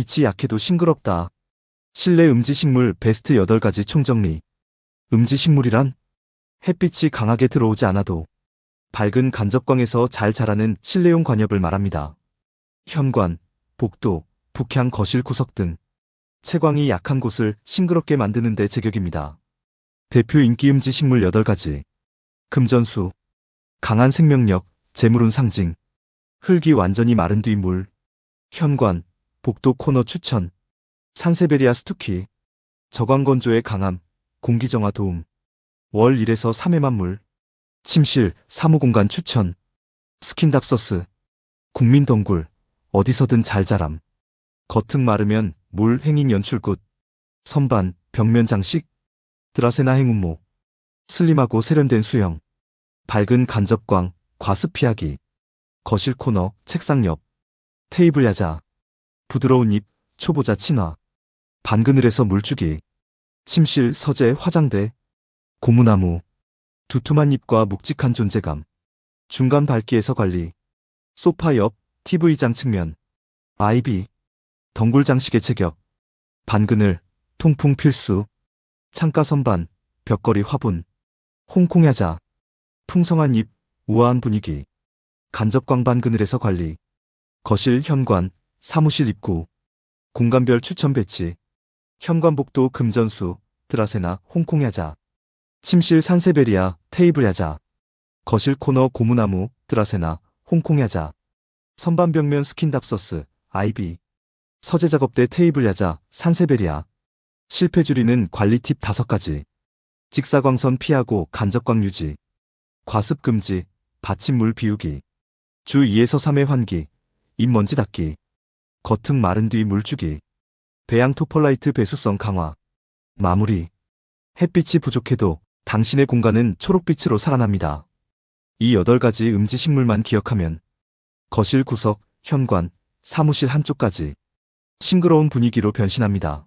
빛이 약해도 싱그럽다. 실내 음지식물 베스트 8가지 총정리. 음지식물이란 햇빛이 강하게 들어오지 않아도 밝은 간접광에서 잘 자라는 실내용 관엽을 말합니다. 현관, 복도, 북향 거실 구석 등 채광이 약한 곳을 싱그럽게 만드는 데 제격입니다. 대표 인기 음지 식물 8가지. 금전수. 강한 생명력, 재물운 상징. 흙이 완전히 마른 뒤 물. 현관, 복도 코너 추천. 산세베리아 스투키. 저광 건조에 강함, 공기 정화 도움. 월 1에서 3회만 물. 침실, 사무공간 추천. 스킨답서스. 국민 덩굴. 어디서든 잘 자람. 겉흙 마르면 물 행인 연출굿. 선반, 벽면 장식. 드라세나 행운모. 슬림하고 세련된 수영. 밝은 간접광, 과습 피하기. 거실 코너, 책상 옆. 테이블 야자. 부드러운 잎, 초보자 친화. 반그늘에서 물주기. 침실, 서재, 화장대. 고무나무. 두툼한 잎과 묵직한 존재감. 중간 밝기에서 관리. 소파 옆, TV장 측면. 아이비. 덩굴 장식의 체격. 반그늘, 통풍 필수. 창가 선반, 벽걸이 화분. 홍콩 야자. 풍성한 잎, 우아한 분위기. 간접광 반그늘에서 관리. 거실 현관, 사무실 입구. 공간별 추천 배치. 현관복도 금전수, 드라세나 홍콩 야자. 침실 산세베리아, 테이블 야자. 거실 코너 고무나무, 드라세나, 홍콩 야자. 선반 벽면 스킨답서스, 아이비. 서재 작업대 테이블 야자, 산세베리아. 실패 줄이는 관리 팁 5가지. 직사광선 피하고 간접광 유지. 과습 금지, 받침물 비우기. 주 2에서 3회 환기. 잎먼지 닦기. 겉흙 마른 뒤 물주기. 배양 토폴라이트 배수성 강화. 마무리. 햇빛이 부족해도 당신의 공간은 초록빛으로 살아납니다. 이 8가지 음지 식물만 기억하면 거실 구석, 현관, 사무실 한쪽까지 싱그러운 분위기로 변신합니다.